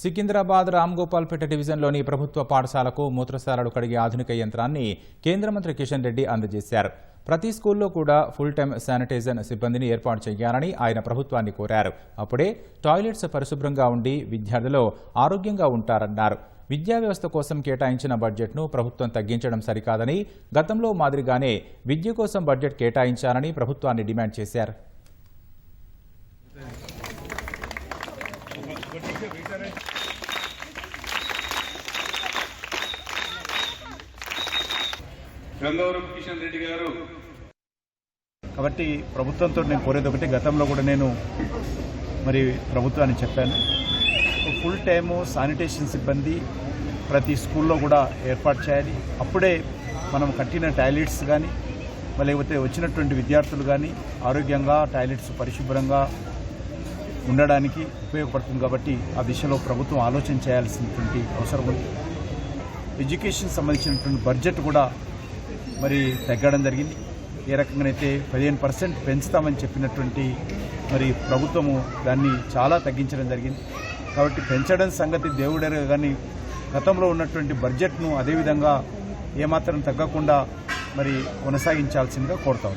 సికింద్రాబాద్ రామ్గోపాల్పేట డివిజన్లోని ప్రభుత్వ పాఠశాలకు మూత్రశాలలు కడిగే ఆధునిక యంత్రాన్ని కేంద్ర మంత్రి కిషన్ రెడ్డి అందజేశారు. ప్రతి స్కూల్లో కూడా ఫుల్ టైం శానిటైజర్ సిబ్బందిని ఏర్పాటు చేయాలని ఆయన ప్రభుత్వాన్ని కోరారు. అప్పుడే టాయిలెట్స్ పరిశుభ్రంగా ఉండి విద్యార్థులు ఆరోగ్యంగా ఉంటారన్నారు. విద్యా వ్యవస్థ కోసం కేటాయించిన బడ్జెట్ను ప్రభుత్వం తగ్గించడం సరికాదని గతంలో మాదిరిగానే విద్య కోసం బడ్జెట్ కేటాయించాలని ప్రభుత్వాన్ని డిమాండ్ చేశారు. గంగవరం కిషన్ రెడ్డి గారు. కాబట్టి ప్రభుత్వంతో నేను కోరేది ఒకటి గతంలో కూడా నేను మరి ప్రభుత్వాన్ని చెప్పాను. ఫుల్ టైము శానిటేషన్ సిబ్బంది ప్రతి స్కూల్లో కూడా ఏర్పాటు చేయాలి. అప్పుడే మనం కట్టిన టాయిలెట్స్ కానీ లేకపోతే వచ్చినటువంటి విద్యార్థులు కానీ ఆరోగ్యంగా టాయిలెట్స్ పరిశుభ్రంగా ఉండడానికి ఉపయోగపడుతుంది కాబట్టి ఆ దిశలో ప్రభుత్వం ఆలోచన చేయాల్సినటువంటి అవసరం ఉంది. ఎడ్యుకేషన్ సంబంధించినటువంటి బడ్జెట్ కూడా మరి తగ్గడం జరిగింది. ఏ రకంగానైతే పదిహేను పర్సెంట్ పెంచుతామని చెప్పినటువంటి మరి ప్రభుత్వము దాన్ని చాలా తగ్గించడం జరిగింది. కాబట్టి పెంచడం సంగతి దేవుడెరగ కానీ గతంలో ఉన్నటువంటి బడ్జెట్ను అదేవిధంగా ఏమాత్రం తగ్గకుండా మరి కొనసాగించాల్సిందిగా కోరుతాం